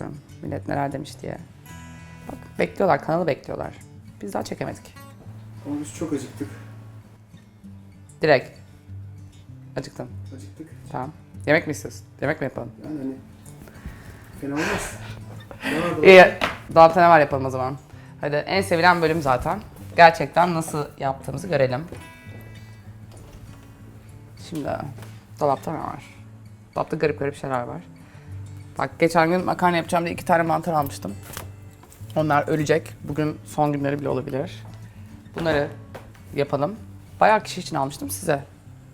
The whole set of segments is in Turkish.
yapıyorum. Millet neler demiş diye. Bak bekliyorlar, kanalı bekliyorlar. Biz daha çekemedik. Ama biz çok acıktık. Direkt. Acıktım. Acıktık. Tamam. Yemek mi istiyorsun? Yemek mi yapalım? Yani hani fena olmaz. İyi. Dolapta ne var yapalım o zaman. Hadi en sevilen bölüm zaten. Gerçekten nasıl yaptığımızı görelim. Şimdi dolapta ne var? Dolapta garip garip şeyler var. Bak geçen gün makarna yapacağım diye iki tane mantar almıştım. Onlar ölecek. Bugün son günleri bile olabilir. Bunları yapalım. Bayağı kişi için almıştım size.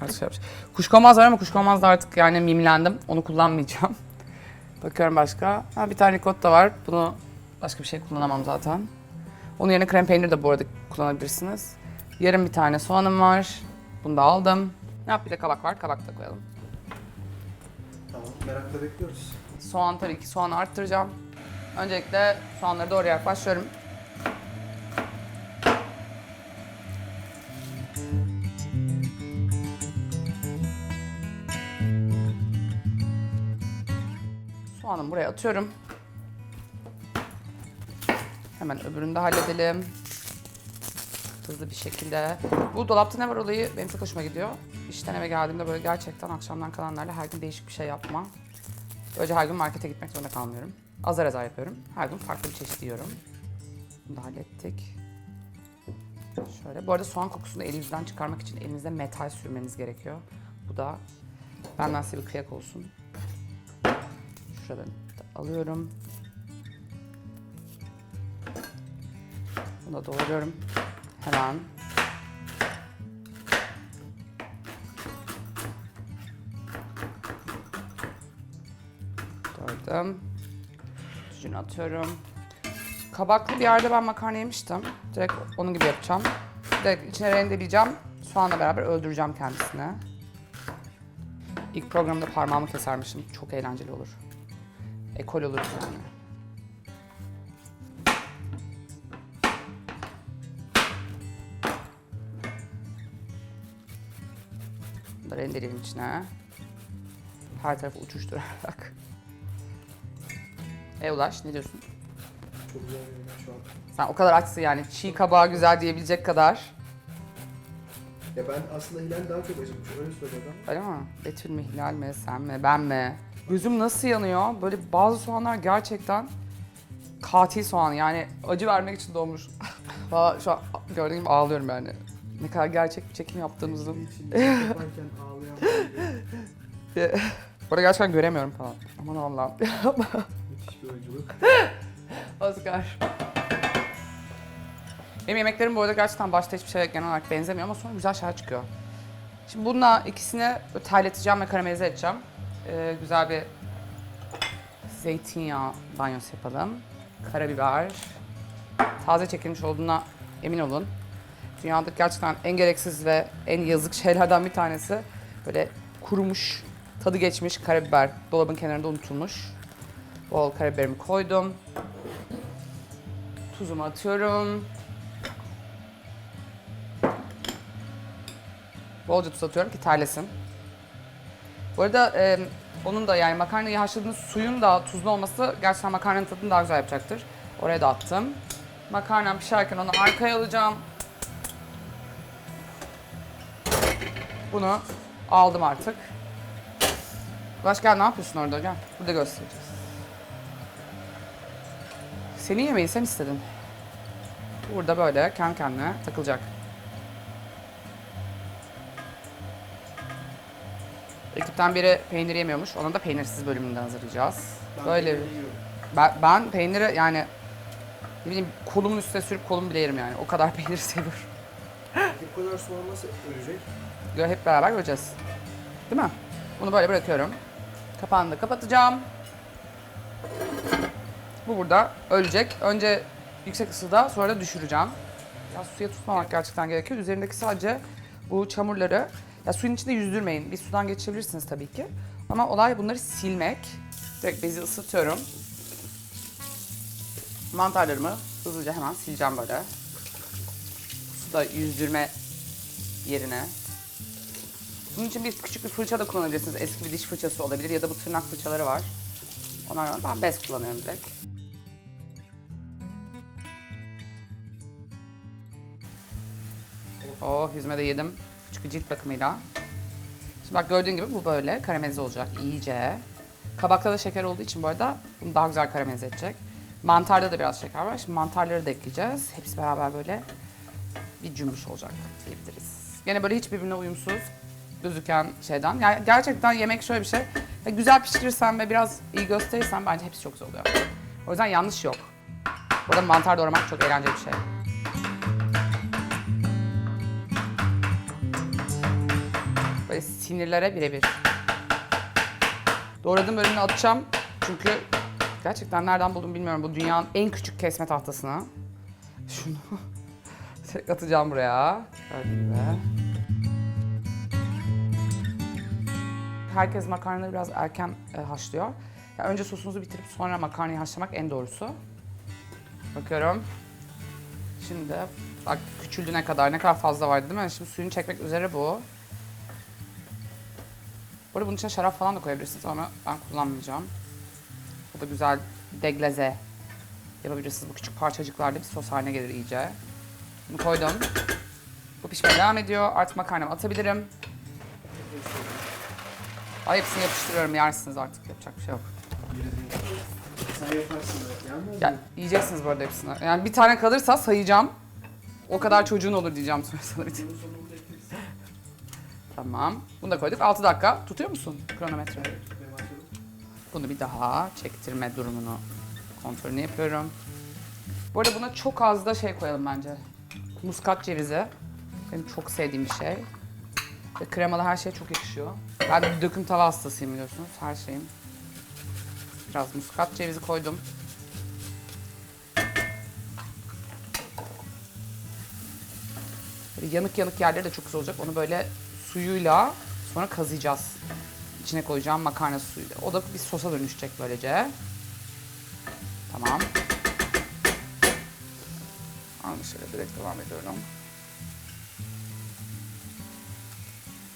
Artık şey yapmış. Kuşkonmaz var ama kuşkonmaz da artık yani mimlendim. Onu kullanmayacağım. Bakıyorum başka. Ha, bir tane ricotta var. Bunu başka bir şey kullanamam zaten. Onun yerine krem peynir de bu arada kullanabilirsiniz. Yarım bir tane soğanım var. Bunu da aldım. Ne yap bir de kabak var. Kabak da koyalım. Tamam merakla bekliyoruz. Soğan tabii ki soğanı arttıracağım. Öncelikle soğanları doğrayarak başlıyorum. Soğanımı buraya atıyorum. Hemen öbürünü de halledelim. Hızlı bir şekilde. Bu dolapta ne var olayı benim çok hoşuma gidiyor. İşten eve geldiğimde böyle gerçekten akşamdan kalanlarla her gün değişik bir şey yapma. Böylece her gün markete gitmek zorunda kalmıyorum. Azar azar yapıyorum. Her gün farklı bir çeşit yiyorum. Bunu da hallettik. Şöyle. Bu arada soğan kokusunu elinizden çıkarmak için elinize metal sürmeniz gerekiyor. Bu da benden size bir kıyak olsun. Şuradan da alıyorum. Bunu da doğruyorum. Hemen. Doğradım. Tücünü atıyorum. Kabaklı bir yerde ben makarna yemiştim. Direkt onun gibi yapacağım. Direkt içine rendeleyeceğim. Soğanla beraber öldüreceğim kendisini. İlk programda parmağımı kesermişim. Çok eğlenceli olur. Ekol olur yani. Bunu da rendeleyelim içine. Her tarafı uçuşturarak. E Ulaş ne diyorsun? Çok güzel yemek şu an. Sen o kadar açsın yani çiğ kabağı güzel diyebilecek kadar. Ya ben aslında Hilal daha çok acıkmış. Öyle ama. Öyle mi? Betül mü, Hilal mi, sen mi, ben mi? Gözüm nasıl yanıyor? Böyle bazı soğanlar gerçekten katil soğan yani acı vermek için doğmuş. Valla şu an gördüğün gibi ağlıyorum yani. Ne kadar gerçek bir çekim yaptığımızı. Yaparken ağlayan bir Bu arada gerçekten göremiyorum falan. Aman Allah'ım. müthiş bir. Oscar. Benim yemeklerim bu arada gerçekten başta hiçbir şeye genel olarak benzemiyor ama sonra güzel şeyler çıkıyor. Şimdi bununla ikisini terleteceğim ve karamelize edeceğim. Ee, güzel bir zeytinyağı banyosu yapalım. Karabiber. Taze çekilmiş olduğuna emin olun. Dünyada gerçekten en gereksiz ve en yazık şeylerden bir tanesi. Böyle kurumuş, tadı geçmiş karabiber. Dolabın kenarında unutulmuş. Bol karabiberimi koydum. Tuzumu atıyorum. Bolca tuz atıyorum ki terlesin. Bu arada e, onun da yani makarnayı haşladığınız suyun da tuzlu olması gerçekten makarnanın tadını daha güzel yapacaktır. Oraya da attım. Makarnam pişerken onu arkaya alacağım. Bunu aldım artık. Başka ne yapıyorsun orada? Gel. Burada göstereceğiz. Senin yemeği sen istedin. Burada böyle kendi kendine takılacak. Ekipten biri peynir yemiyormuş. Ona da peynirsiz bölümünden hazırlayacağız. Ben Böyle yiyorum. ben, ben peyniri yani ne bileyim kolumun üstüne sürüp kolum bile yerim yani. O kadar peynir seviyorum. Bu kadar soğan nasıl ölecek? Hep beraber göreceğiz. Değil mi? Bunu böyle bırakıyorum. Kapağını da kapatacağım. Bu burada ölecek. Önce yüksek ısıda sonra da düşüreceğim. Ya suya tutmamak gerçekten gerekiyor. Üzerindeki sadece bu çamurları ya suyun içinde yüzdürmeyin. Bir sudan geçirebilirsiniz tabii ki. Ama olay bunları silmek. Direkt bezi ısıtıyorum. Mantarlarımı hızlıca hemen sileceğim böyle. Suda yüzdürme yerine. Bunun için bir küçük bir fırça da kullanabilirsiniz. Eski bir diş fırçası olabilir ya da bu tırnak fırçaları var. Ondan sonra ben bez kullanıyorum direkt. Oh yüzüme de yedim. Bir cilt bakımıyla. Şimdi bak gördüğün gibi bu böyle karamelize olacak iyice. Kabakta da şeker olduğu için bu arada bunu daha güzel karamelize edecek. Mantarda da biraz şeker var. Şimdi mantarları da ekleyeceğiz. Hepsi beraber böyle bir cümbüş olacak diyebiliriz. Gene böyle hiç birbirine uyumsuz gözüken şeyden. Yani gerçekten yemek şöyle bir şey. Ya güzel pişirirsen ve biraz iyi gösterirsen bence hepsi çok güzel oluyor. O yüzden yanlış yok. Bu arada mantar doğramak çok eğlenceli bir şey. Böyle sinirlere birebir. Doğradığım bölümünü atacağım. Çünkü gerçekten nereden buldum bilmiyorum. Bu dünyanın en küçük kesme tahtasını. Şunu atacağım buraya. Gördüğün gibi. Herkes makarnaları biraz erken e, haşlıyor. Ya önce sosunuzu bitirip sonra makarnayı haşlamak en doğrusu. Bakıyorum. Şimdi bak küçüldü ne kadar, ne kadar fazla vardı değil mi? Şimdi suyunu çekmek üzere bu. Bu arada bunun içine şarap falan da koyabilirsiniz ama ben kullanmayacağım. Bu da güzel deglaze yapabilirsiniz. Bu küçük parçacıklarda bir sos haline gelir iyice. Bunu koydum. Bu pişmeye devam ediyor. Artık makarnamı atabilirim. Ay hepsini yapıştırıyorum yersiniz artık yapacak bir şey yok. Sen yaparsın. Yanmaz Ya, yiyeceksiniz bu arada hepsini. Yani bir tane kalırsa sayacağım. O kadar çocuğun olur diyeceğim sonra sana bir ekleriz. Tamam. Bunu da koyduk. 6 dakika. Tutuyor musun kronometre? Bunu bir daha çektirme durumunu kontrolünü yapıyorum. Bu arada buna çok az da şey koyalım bence. Muskat cevizi. Benim çok sevdiğim bir şey. Ve kremalı her şeye çok yakışıyor. Ben de döküm tava hastasıyım biliyorsunuz her şeyim. Biraz muskat cevizi koydum. Böyle yanık yanık yerleri de çok güzel olacak. Onu böyle suyuyla sonra kazıyacağız. İçine koyacağım makarna suyuyla. O da bir sosa dönüşecek böylece. Tamam. Aynı şöyle direkt devam ediyorum.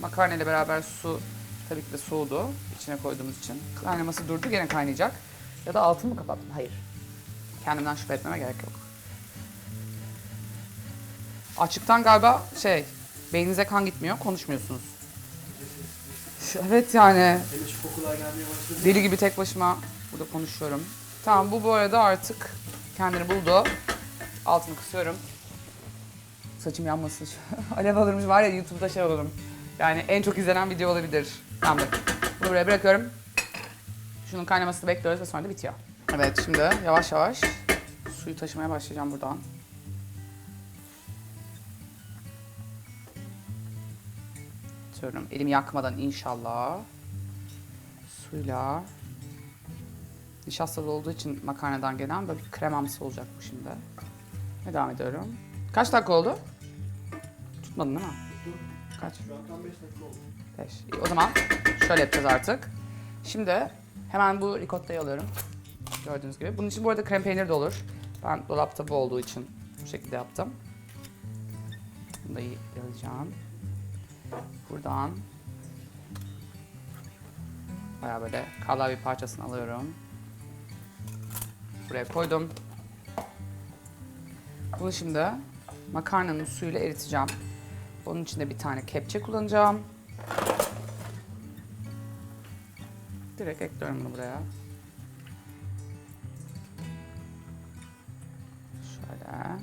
Makarna ile beraber su tabii ki de soğudu. içine koyduğumuz için. Kaynaması durdu gene kaynayacak. Ya da altını mı kapattım? Hayır. Kendimden şüphe etmeme gerek yok. Açıktan galiba şey, beyninize kan gitmiyor, konuşmuyorsunuz. Evet yani deli gibi tek başıma burada konuşuyorum. Tamam bu bu arada artık kendini buldu. Altını kısıyorum. Saçım yanmasın. Alev alırmış var ya YouTube'da şey olurum. Yani en çok izlenen video olabilir. Tamam Bunu buraya bırakıyorum. Şunun kaynamasını bekliyoruz ve sonra da bitiyor. Evet şimdi yavaş yavaş suyu taşımaya başlayacağım buradan. Atıyorum. Elimi yakmadan inşallah. Suyla. Nişastalı olduğu için makarnadan gelen böyle bir kremamsı olacak bu şimdi. Ve devam ediyorum. Kaç dakika oldu? Tutmadın değil mi? Kaç? Şu an tam 5 dakika oldu. 5. O zaman şöyle yapacağız artık. Şimdi hemen bu ricotta'yı alıyorum. Gördüğünüz gibi. Bunun için bu arada krem peynir de olur. Ben dolapta bu olduğu için bu şekilde yaptım. Bunu da iyi yalayacağım. Buradan bayağı böyle kalan bir parçasını alıyorum. Buraya koydum. Bunu şimdi makarnanın suyuyla eriteceğim. Onun için de bir tane kepçe kullanacağım. Direkt ekliyorum bunu buraya. Şöyle.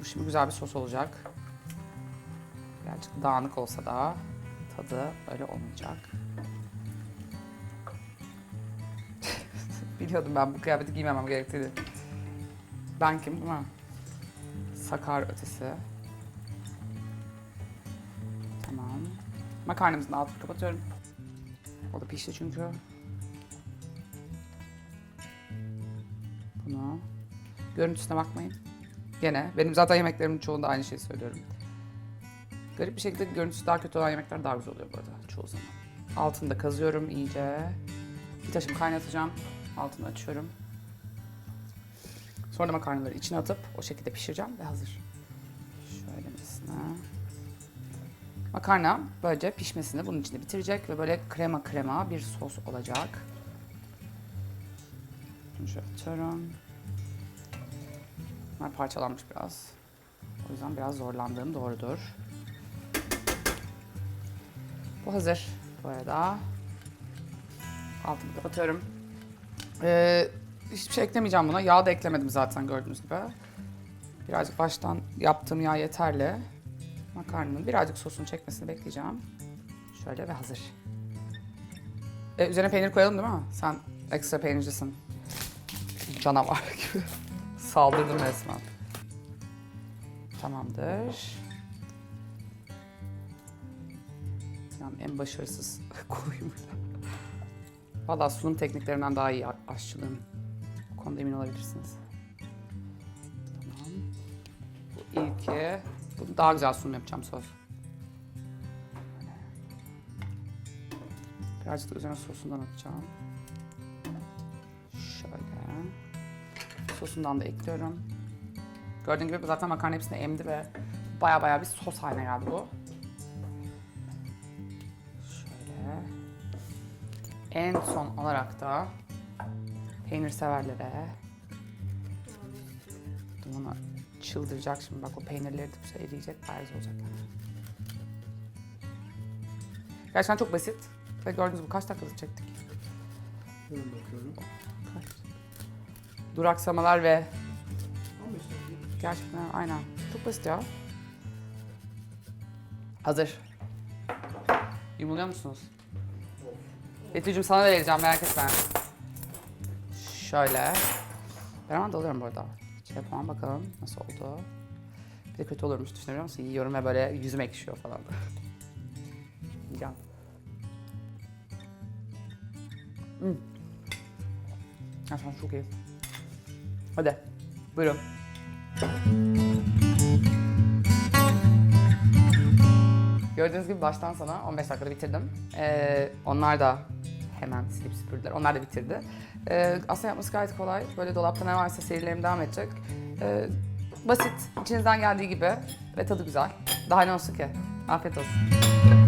Bu şimdi güzel bir sos olacak. Birazcık dağınık olsa da tadı öyle olmayacak. Biliyordum ben bu kıyafeti giymemem gerektiğini. Ben kim değil mi? Sakar ötesi. Tamam. Makarnamızın altını kapatıyorum. O da pişti çünkü. Bunu. Görüntüsüne bakmayın. Gene benim zaten yemeklerimin çoğunda aynı şeyi söylüyorum. Garip bir şekilde görüntüsü daha kötü olan yemekler daha güzel oluyor bu arada çoğu zaman. Altını da kazıyorum iyice. Bir taşım kaynatacağım. Altını açıyorum. Sonra makarnaları içine atıp o şekilde pişireceğim ve hazır. Makarna böylece pişmesini bunun içinde bitirecek ve böyle krema krema bir sos olacak. Şunu şöyle atıyorum. Bunlar parçalanmış biraz. O yüzden biraz zorlandığım doğrudur. Bu hazır bu arada. Altını kapatıyorum. Ee, hiçbir şey eklemeyeceğim buna. Yağ da eklemedim zaten gördüğünüz gibi. Birazcık baştan yaptığım yağ yeterli. Makarnanın birazcık sosunu çekmesini bekleyeceğim. Şöyle ve hazır. Ee, üzerine peynir koyalım değil mi? Sen ekstra peynircisin. Canavar gibi. Saldırdım resmen. Tamamdır. Yani en başarısız koyum. Valla sunum tekniklerinden daha iyi aşçılığım. Bu konuda emin olabilirsiniz. Tamam. Bu ilki. Daha güzel sunum yapacağım söz. Birazcık da üzerine sosundan atacağım. Şöyle. Sosundan da ekliyorum. Gördüğün gibi zaten makarna hepsini emdi ve baya baya bir sos haline geldi bu. Şöyle. En son olarak da peynir severlere bunu çıldıracak şimdi bak o peynirleri de şey eriyecek bariz olacak. Gerçekten çok basit ve gördüğünüz gibi kaç dakikalık çektik. Hemen bakıyorum. Kaç? Duraksamalar ve 15 dakika. gerçekten aynen çok basit ya. Hazır. Yumuluyor musunuz? Betül'cüm sana da vereceğim merak etme. Şöyle. Ben hemen dalıyorum bu arada. Yapalım bakalım nasıl oldu. Bir de kötü olurmuş düşünebiliyor musun? Yiyorum ve böyle yüzüm ekşiyor falan. Yiyeceğim. Hmm. Gerçekten çok iyi. Hadi. Buyurun. Gördüğünüz gibi baştan sona 15 dakikada bitirdim. Ee, onlar da hemen silip süpürdüler. Onlar da bitirdi. Ee, aslında yapması gayet kolay. Böyle dolapta ne varsa serilerim devam edecek. Ee, basit, içinizden geldiği gibi ve tadı güzel. Daha ne olsun ki? Afiyet olsun.